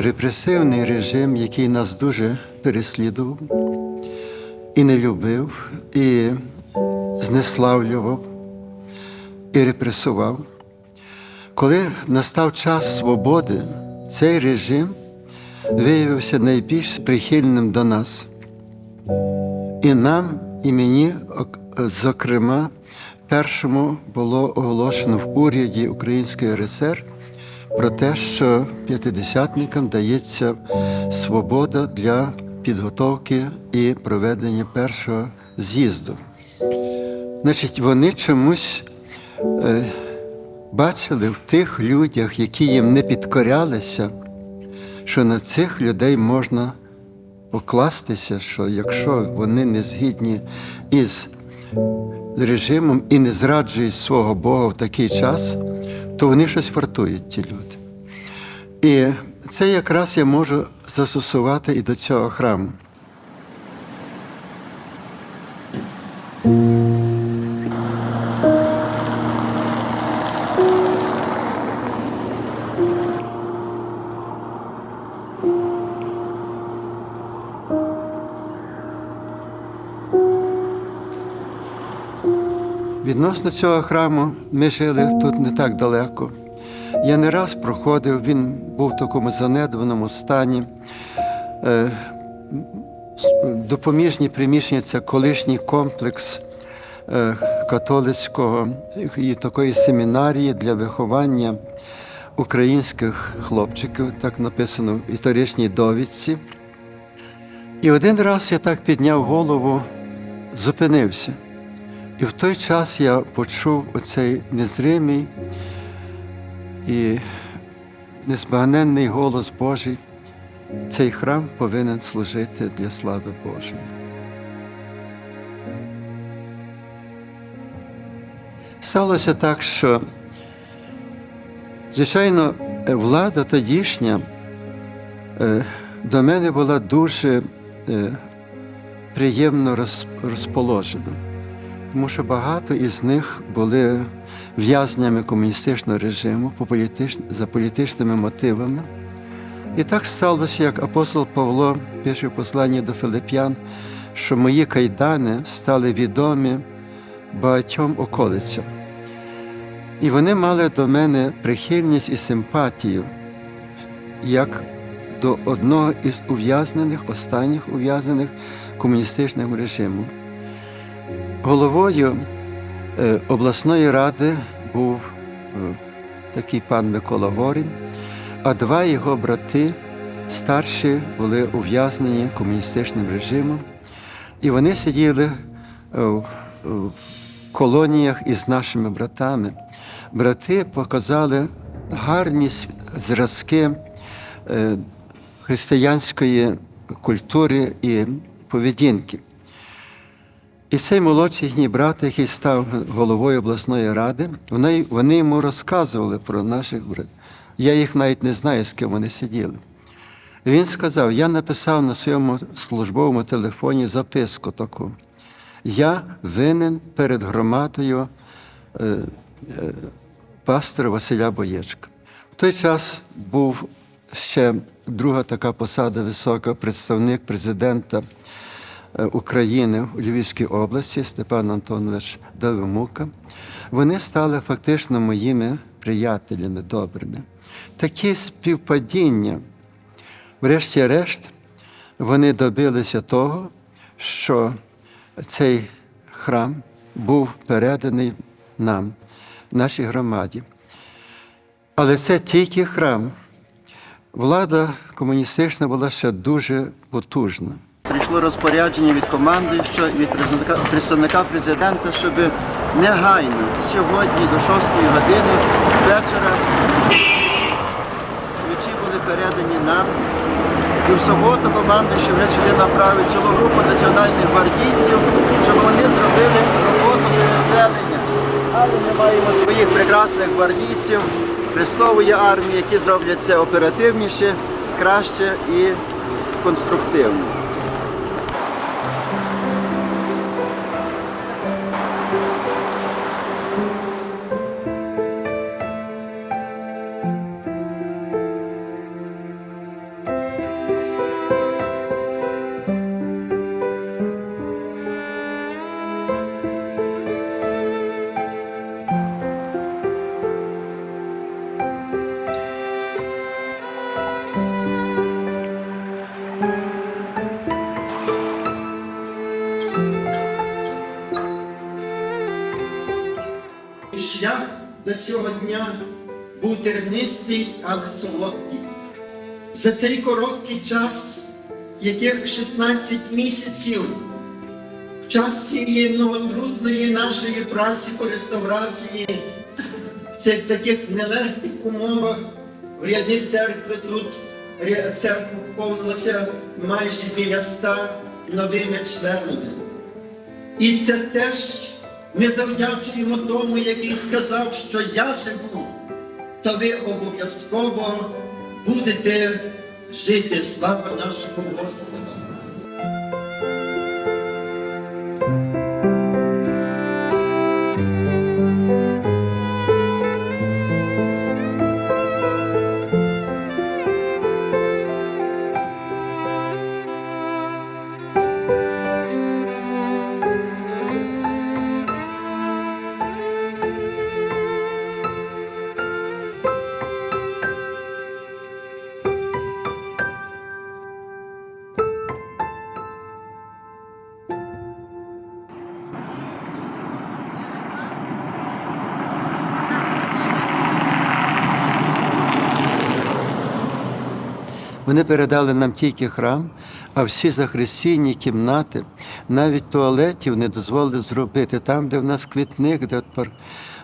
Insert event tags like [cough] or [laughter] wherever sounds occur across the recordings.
Репресивний режим, який нас дуже переслідував і не любив, і знеславлював, і репресував. Коли настав час свободи, цей режим виявився найбільш прихильним до нас. І нам, і мені, зокрема, першому було оголошено в уряді Української РСР про те, що п'ятидесятникам дається свобода для підготовки і проведення першого з'їзду. Значить, вони чомусь е, бачили в тих людях, які їм не підкорялися, що на цих людей можна покластися, що якщо вони не згідні із режимом і не зраджують свого Бога в такий час, то вони щось вартують, ті люди. І це якраз я можу застосувати і до цього храму. Відносно цього храму ми жили тут не так далеко. Я не раз проходив, він був в такому занедбаному стані. Е, Допоміжні приміщення це колишній комплекс е, католицького і такої семінарії для виховання українських хлопчиків, так написано в історичній довідці. І один раз я так підняв голову, зупинився. І в той час я почув оцей незримий і незбагненний голос Божий. Цей храм повинен служити для слави Божої. Сталося так, що, звичайно, влада тодішня е, до мене була дуже е, приємно розположена тому що багато із них були в'язнями комуністичного режиму за політичними мотивами. І так сталося, як апостол Павло пише в посланні до Филип'ян, що мої кайдани стали відомі багатьом околицям. І вони мали до мене прихильність і симпатію, як до одного із ув'язнених, останніх ув'язнених комуністичним режимом. Головою е, обласної ради був е, такий пан Микола Горін, а два його брати старші були ув'язнені комуністичним режимом, і вони сиділи е, в колоніях із нашими братами. Брати показали гарні зразки християнської культури і поведінки. І цей молодший їхній брат, який став головою обласної ради, вони, вони йому розказували про наших братів. Я їх навіть не знаю, з ким вони сиділи. Він сказав: я написав на своєму службовому телефоні записку таку. Я винен перед громадою е, е, пастора Василя Боєчка. В той час був ще друга така посада висока, представник президента України у Львівській області Степан Антонович Давимука. Вони стали фактично моїми приятелями добрими. Такі співпадіння, врешті-решт, вони добилися того, що цей храм був переданий нам, нашій громаді. Але це тільки храм. Влада комуністична була ще дуже потужна. Прийшло розпорядження від команди, що від представника, президента, щоб негайно сьогодні до 6 години вечора ключі були передані нам. І в суботу команда ще вже сюди направить цілу групу національних гвардійців, щоб вони зробили роботу переселення. Але ми маємо своїх прекрасних гвардійців, Христової армії, які зроблять це оперативніше, краще і конструктивно. Тернистий, але солодкий. За цей короткий час, яких 16 місяців, в час цієї многотрудної нашої праці по реставрації, в цих таких нелегких умовах в ряди церкви тут церква повнилася майже біля ста новими членами. І це теж ми завдячуємо тому, який сказав, що я живу, то ви обов'язково будете жити. Слава нашому Господу! Вони передали нам тільки храм, а всі захрестійні кімнати, навіть туалетів не дозволили зробити. Там, де в нас квітник, де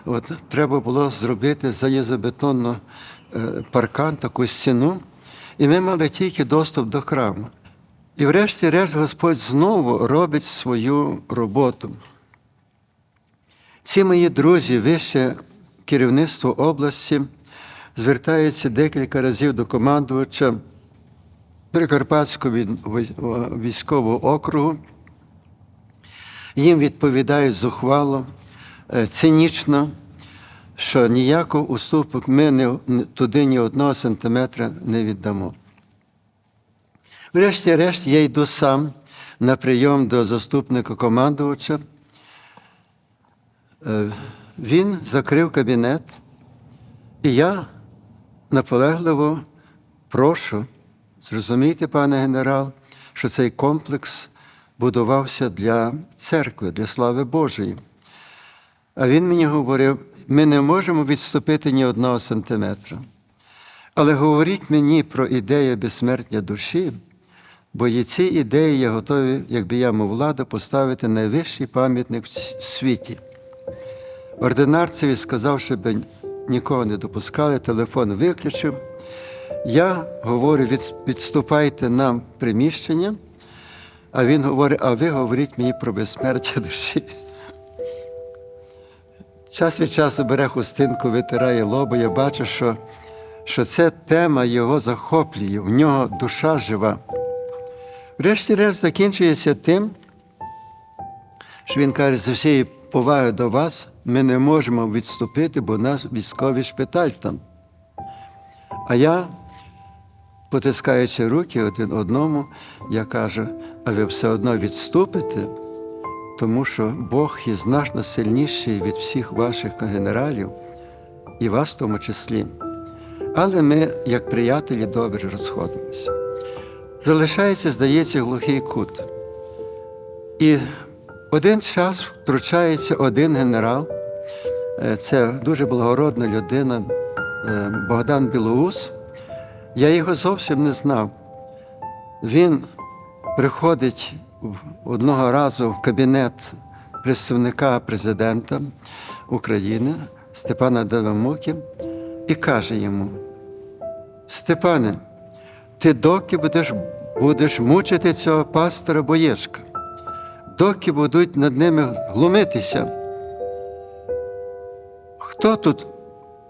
от треба було зробити залізобетонну е, паркан, таку стіну, і ми мали тільки доступ до храму. І врешті-решт Господь знову робить свою роботу. Ці мої друзі, вище керівництво області, звертаються декілька разів до командувача Прикарпатського військового округу. Їм відповідають зухвало, е, цинічно, що ніякого уступок ми не, не- туди ні одного сантиметра не віддамо. Врешті-решт я йду сам на прийом до заступника командувача. Е, Він закрив кабінет, і я наполегливо прошу, зрозумійте, пане генерал, що цей комплекс будувався для церкви, для слави Божої. А він мені говорив: ми не можемо відступити ні одного сантиметра. Але говоріть мені про ідею безсмертня душі, бо є ці ідеї я готовий, якби я мав владу, поставити найвищий пам'ятник в світі. Ординарцеві сказав, щоб нікого не допускали, телефон виключив. Я говорю, відступайте нам приміщення, а він говорить, а ви говоріть мені про безсмертя душі. Час від часу бере хустинку, витирає лоба. Я бачу, що, що ця тема його захоплює, в нього душа жива. Врешті-решт закінчується тим, що він каже, з усією повагою до вас ми не можемо відступити, бо нас військовий шпиталь там. А я, потискаючи руки один одному, я кажу, а ви все одно відступите, тому що Бог є значно сильніший від всіх ваших генералів, і вас в тому числі. Але ми, як приятелі, добре розходимося. Залишається, здається, глухий кут. І один час втручається один генерал, е, це дуже благородна людина, е, Богдан Білоус. Я його зовсім не знав. Він приходить одного разу в кабінет представника президента України Степана Давамуки і каже йому: Степане, ти доки будеш, будеш мучити цього пастора Боєшка, доки будуть над ними глумитися. Хто тут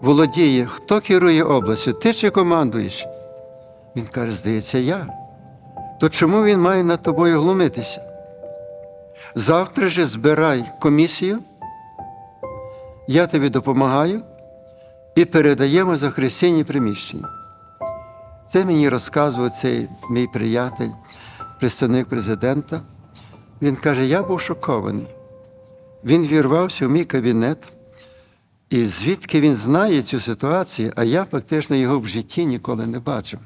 володіє, хто керує областю? Ти чи командуєш? Він каже, здається, я. То чому він має над тобою глумитися? Завтра же збирай комісію, я тобі допомагаю і передаємо за хрестінні приміщення. Це мені розказував цей мій приятель, представник президента. Він каже: я був шокований. Він вірвався в мій кабінет, і звідки він знає цю ситуацію, а я фактично його в житті ніколи не бачив.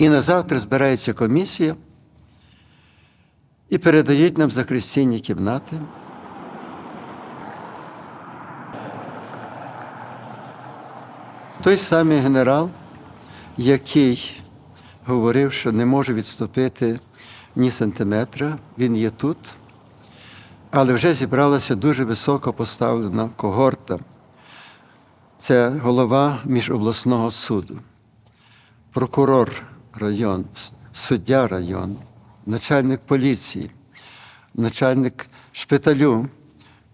І на завтра збирається комісія і передають нам захрестінні кімнати. Той самий генерал, який говорив, що не може відступити ні сантиметра, він є тут, але вже зібралася дуже високо поставлена когорта. Це голова міжобласного суду, прокурор району, суддя району, начальник поліції, начальник шпиталю,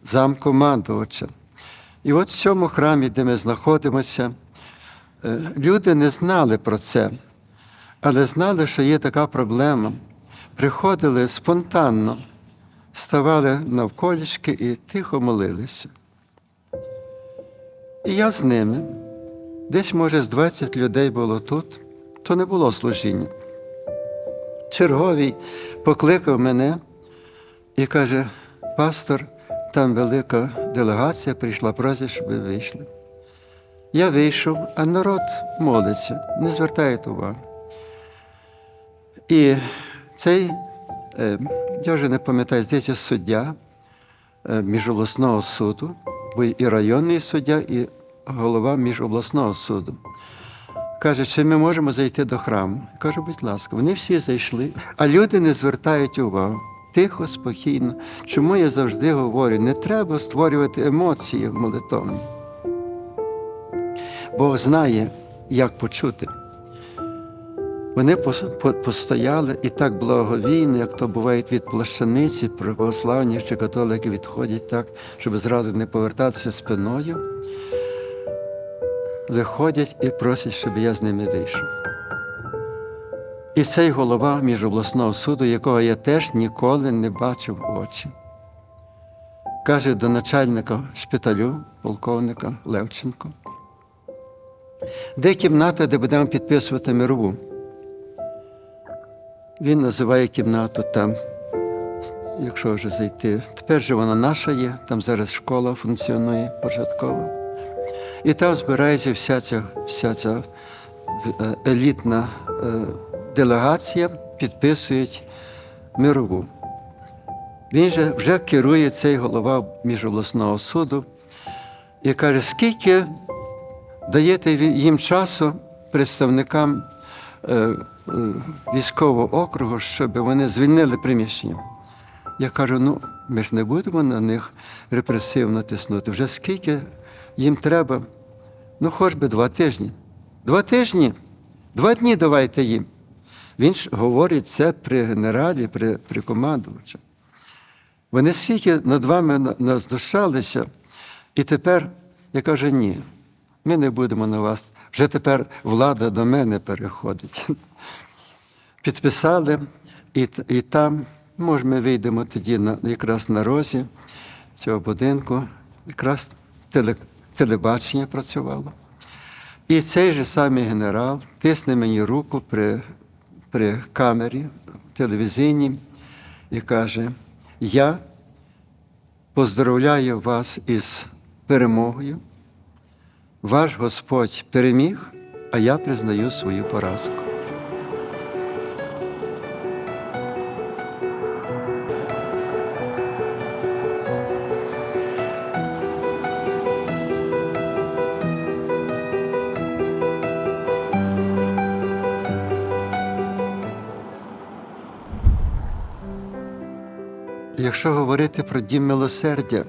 замкомандувача. І от в цьому храмі, де ми знаходимося, е, люди не знали про це, але знали, що є така проблема. Приходили спонтанно, ставали навколішки і тихо молилися. І я з ними. Десь, може, з 20 людей було тут, то не було служіння. Черговий покликав мене і каже: пастор, там велика делегація прийшла, просить, щоб ви вийшли. Я вийшов, а народ молиться, не звертають увагу. І цей, е, я вже не пам'ятаю, здається, суддя е, міжобласного суду, бо і районний суддя, і голова міжобласного суду. Каже, чи ми можемо зайти до храму? Я Кажу, будь ласка, вони всі зайшли, а люди не звертають увагу. Тихо, спокійно. Чому я завжди говорю, не треба створювати емоції в молитовні. Бог знає, як почути. Вони постояли і так благовійно, як то буває від плащаниці, православні чи католики відходять так, щоб зразу не повертатися спиною. Виходять і просять, щоб я з ними вийшов. І цей голова міжобласного суду, якого я теж ніколи не бачив в очі, каже до начальника шпиталю, полковника Левченко, де кімната, де будемо підписувати мирову. Він називає кімнату там, якщо вже зайти. Тепер же вона наша є, там зараз школа функціонує початкова. І там збирається вся ця, вся ця е, елітна е, делегація, підписують мирову. Він же вже керує цей голова міжобласного суду і каже, скільки даєте їм часу представникам е, військового округу, щоб вони звільнили приміщення. Я кажу, ну ми ж не будемо на них репресивно тиснути. Вже скільки їм треба? Ну, хоч би два тижні. Два тижні, два дні давайте їм. Він ж говорить це при генералі, при, при командувачі. Вони стільки над вами наздушалися, і тепер я кажу, ні, ми не будемо на вас. Вже тепер влада до мене переходить. [laughs] Підписали, і, і там, може, ми вийдемо тоді на, якраз на розі цього будинку, якраз теле, телебачення працювало. І цей же самий генерал тисне мені руку при, при камері телевізійній і каже: Я поздравляю вас із перемогою. Ваш Господь переміг, а я признаю свою поразку. Якщо говорити про дім милосердя,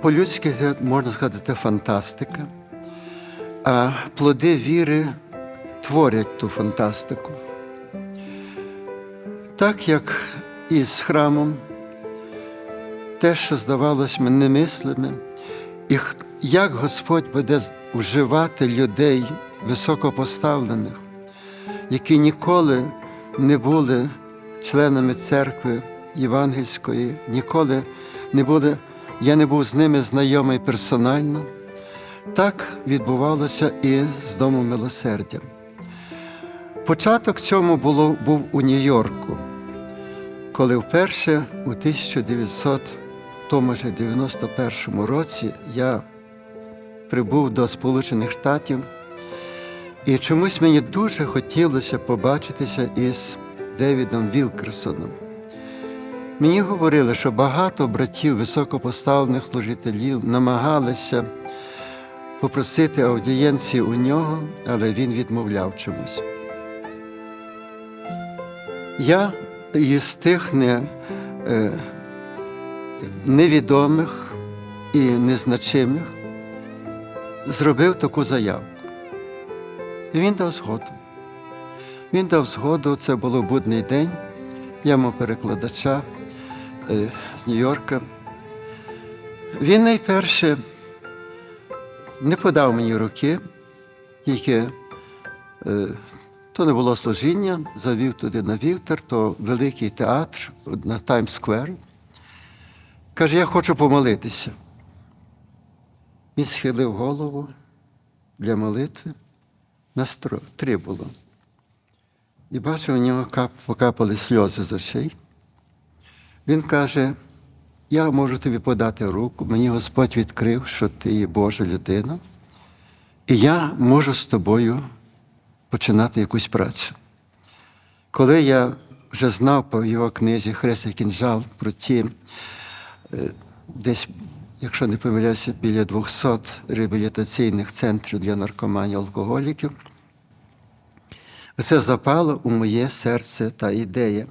по-людськи можна сказати, це фантастика, а плоди віри творять ту фантастику. Так як і з храмом, те, що здавалось мені немислимим, і як Господь буде вживати людей високопоставлених, які ніколи не були членами церкви євангельської, ніколи не були, я не був з ними знайомий персонально. Так відбувалося і з Домом милосердя. Початок цьому було, був у Нью-Йорку, коли вперше у 1900, тому ж 91 році я прибув до Сполучених Штатів, і чомусь мені дуже хотілося побачитися із Девідом Вілкерсоном. Мені говорили, що багато братів високопоставлених служителів намагалися попросити аудієнцію у нього, але він відмовляв чомусь. Я із тих не, е, невідомих і незначимих зробив таку заяву. І він дав згоду. Він дав згоду, це було будний день. Я мав перекладача е, з Нью-Йорка. Він найперше не подав мені руки, тільки е, то не було служіння, завів туди на вівтар, то великий театр на Таймс-сквер. Каже, я хочу помолитися. Він схилив голову для молитви. Нас три було. І бачу, у нього кап, покапали сльози з очей. Він каже: я можу тобі подати руку, мені Господь відкрив, що ти є Божа людина, і я можу з тобою починати якусь працю. Коли я вже знав по його книзі Хрест і кінжал про ті, е, десь, якщо не помиляюся, біля 200 реабілітаційних центрів для наркоманів алкоголіків, це запало у моє серце та ідея.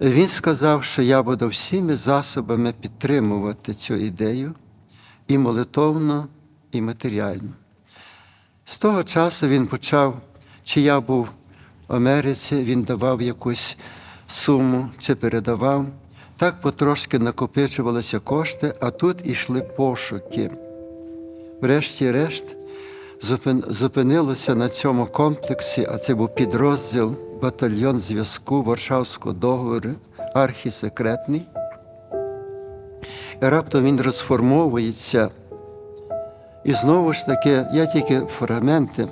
Він сказав, що я буду всіми засобами підтримувати цю ідею і молитовно, і матеріально. З того часу він почав, чи я був в Америці, він давав якусь суму чи передавав. Так потрошки накопичувалися кошти, а тут ішли пошуки. Врешті-решт зупинилося на цьому комплексі, а це був підрозділ батальйон зв'язку Варшавського договору архісекретний. І раптом він розформовується. І знову ж таки, я тільки фрагменти.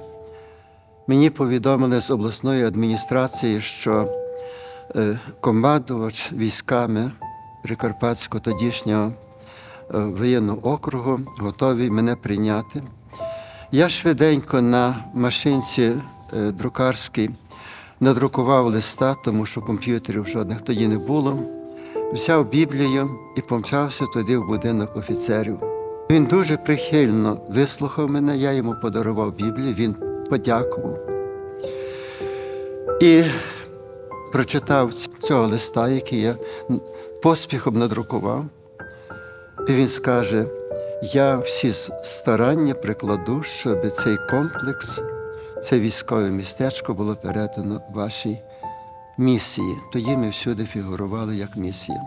Мені повідомили з обласної адміністрації, що е, командувач військами Прикарпатського тодішнього е, воєнного округу готовий мене прийняти. Я швиденько на машинці е, друкарській надрукував листа, тому що комп'ютерів жодних тоді не було. Взяв Біблію і помчався туди в будинок офіцерів. Він дуже прихильно вислухав мене, я йому подарував Біблію, він подякував. І прочитав цього листа, який я поспіхом надрукував. І він скаже: я всі старання прикладу, щоб цей комплекс, це військове містечко було передано вашій місії. Тоді ми всюди фігурували як місія.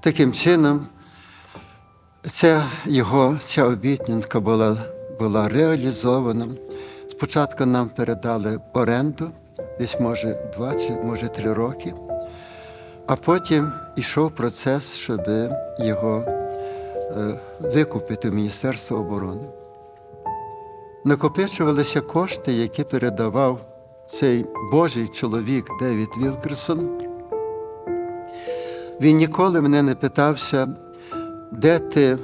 Таким чином, ця його ця обітнянка була, була реалізована. Спочатку нам передали оренду, десь може два чи може три роки, а потім йшов процес, щоб його викупити в Міністерство оборони. Накопичувалися кошти, які передавав цей Божий чоловік Девід Вілкерсон. Він ніколи мене не питався, де ти,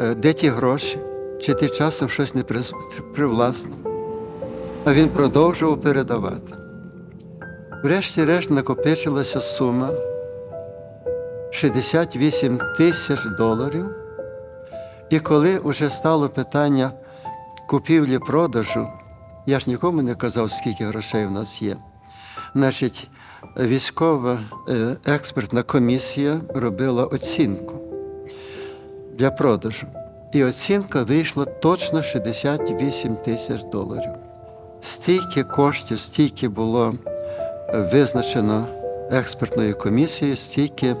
е, де ті гроші, чи ти часом щось не при- привласнив. А він продовжував передавати. Врешті-решт накопичилася сума 68 тисяч доларів. І коли вже стало питання купівлі-продажу, я ж нікому не казав, скільки грошей в нас є. Значить, військова е, експертна комісія робила оцінку для продажу. І оцінка вийшла точно 68 тисяч доларів. Стільки коштів, стільки було е, визначено експертною комісією, стільки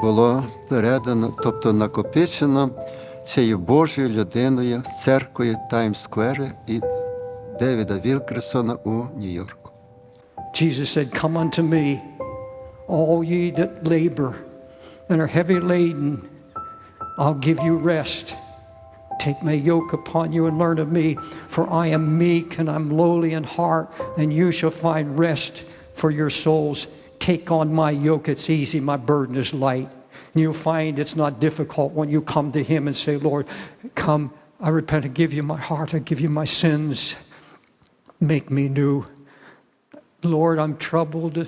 було передано, тобто накопичено цією Божою людиною церквою Таймс-сквери і Девіда Вілкерсона у Нью-Йорку. Jesus said, Come unto me, all ye that labor and are heavy laden, I'll give you rest. Take my yoke upon you and learn of me, for I am meek and I'm lowly in heart, and you shall find rest for your souls. Take on my yoke, it's easy, my burden is light. And you'll find it's not difficult when you come to Him and say, Lord, come, I repent, I give you my heart, I give you my sins. Make me new. Lord, I'm troubled.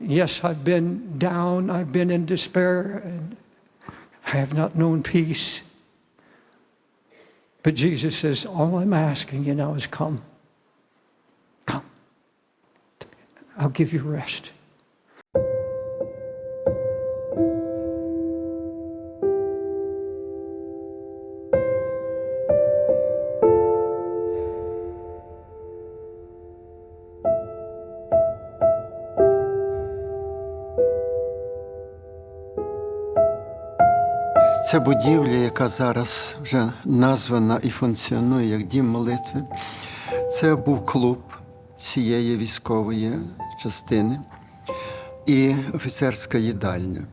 Yes, I've been down, I've been in despair, and I have not known peace. But Jesus says, All I'm asking you now is come. Come. I'll give you rest. Ця будівля, яка зараз вже названа і функціонує як дім молитви, це був клуб цієї військової частини і офіцерська їдальня.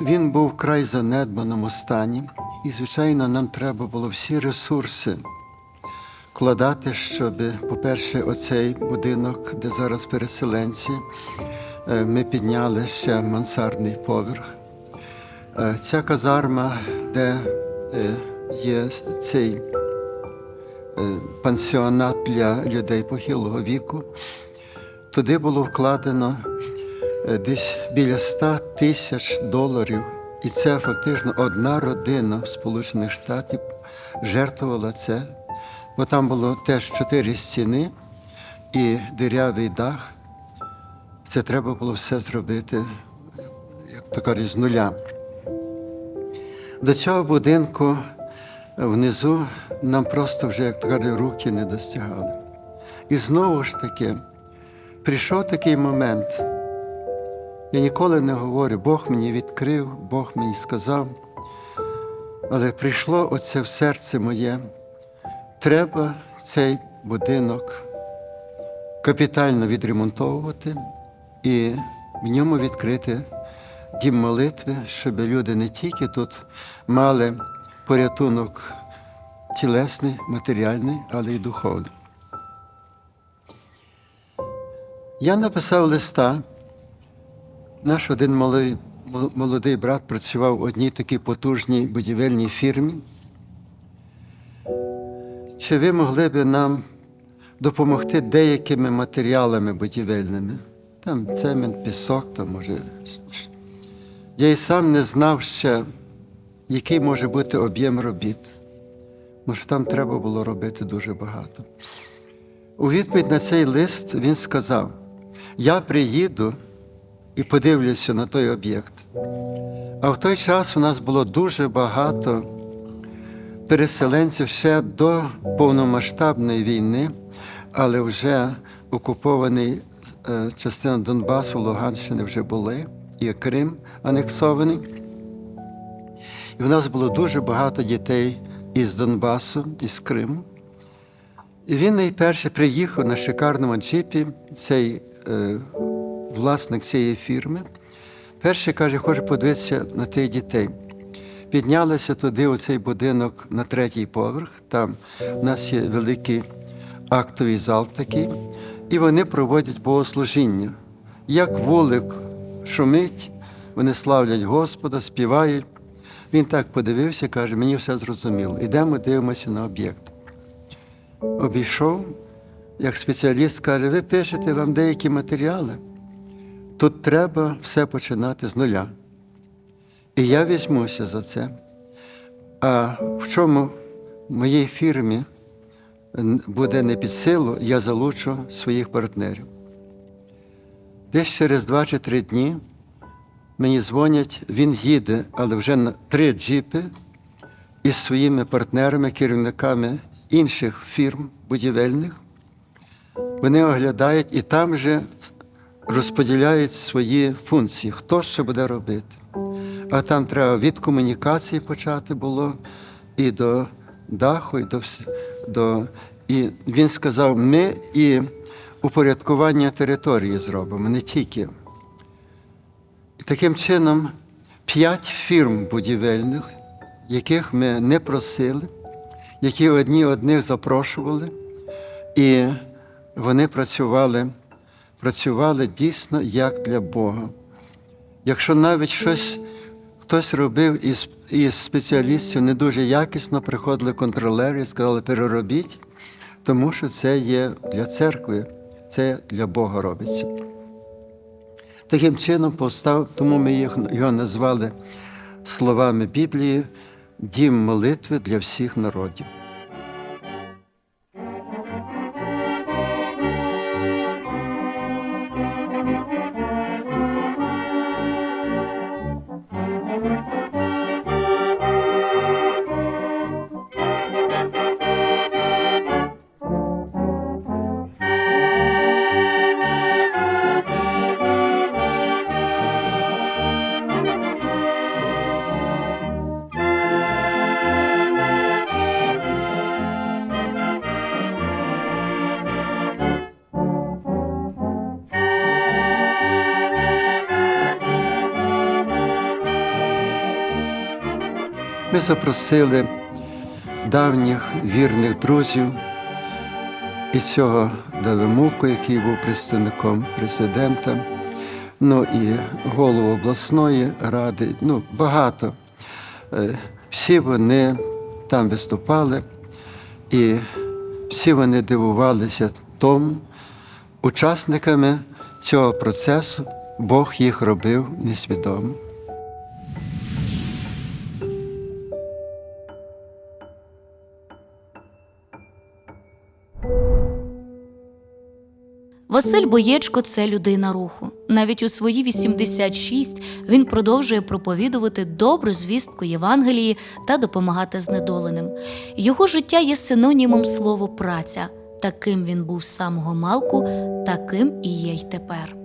Він був вкрай занедбаному стані, і, звичайно, нам треба було всі ресурси вкладати, щоб, по-перше, оцей будинок, де зараз переселенці, е, ми підняли ще мансардний поверх. Е, Ця казарма, де е, є цей пансіонат для людей похилого віку, туди було вкладено е, десь біля 100 тисяч доларів. І це фактично одна родина Сполучених Штатів жертвувала це, бо там було теж чотири стіни і дирявий дах. Це треба було все зробити, як то кажуть, з нуля. До цього будинку внизу нам просто вже, як кажуть, руки не достигали. І знову ж таки, прийшов такий момент. Я ніколи не говорю, Бог мені відкрив, Бог мені сказав. Але прийшло оце в серце моє. Треба цей будинок капітально відремонтовувати і в ньому відкрити дім молитви, щоб люди не тільки тут мали порятунок тілесний, матеріальний, але й духовний. Я написав листа. Наш один малий, молодий брат працював в одній такій потужній будівельній фірмі. Чи ви могли б нам допомогти деякими матеріалами будівельними? Там цемент, пісок, там може. Я і сам не знав ще, який може бути об'єм робіт. Може, там треба було робити дуже багато. У відповідь на цей лист він сказав: Я приїду і подивлюся на той об'єкт. А в той час у нас було дуже багато переселенців ще до повномасштабної війни, але вже окупований е, частина Донбасу, Луганщини вже були, і Крим анексований. І в нас було дуже багато дітей із Донбасу, із Криму. І він найперше приїхав на шикарному джипі, цей е, власник цієї фірми. Перший каже, хочу подивитися на тих дітей. Піднялися туди, у цей будинок на третій поверх. Там у нас є великий актовий зал такий, і вони проводять богослужіння. Як вулик шумить, вони славлять Господа, співають. Він так подивився, каже, мені все зрозуміло. Ідемо, дивимося на об'єкт. Обійшов, як спеціаліст каже, ви пишете вам деякі матеріали. Тут треба все починати з нуля. І я візьмуся за це. А в чому моїй фірмі буде не під силу, я залучу своїх партнерів. Десь через два чи три дні мені дзвонять, він їде, але вже на три джіпи із своїми партнерами, керівниками інших фірм будівельних. Вони оглядають і там же розподіляють свої функції, хто що буде робити. А там треба від комунікації почати було і до даху, і до до. І він сказав: ми і упорядкування території зробимо, не тільки. Таким чином, п'ять фірм будівельних, яких ми не просили, які одні одних запрошували, і вони працювали, працювали дійсно як для Бога. Якщо навіть щось хтось робив із, із спеціалістів не дуже якісно, приходили контролери і сказали, переробіть, тому що це є для церкви, це для Бога робиться. Таким чином повстав, тому ми його назвали словами Біблії дім молитви для всіх народів. Ми запросили давніх вірних друзів і цього Давимуку, який був представником президента, ну і голову обласної ради, ну багато. Е, Всі вони там виступали, і всі вони дивувалися тому, учасниками цього процесу Бог їх робив несвідомо. Василь Боєчко це людина руху. Навіть у свої 86 він продовжує проповідувати добру звістку Євангелії та допомагати знедоленим. Його життя є синонімом слово праця. Таким він був з самого малку, таким і є й тепер.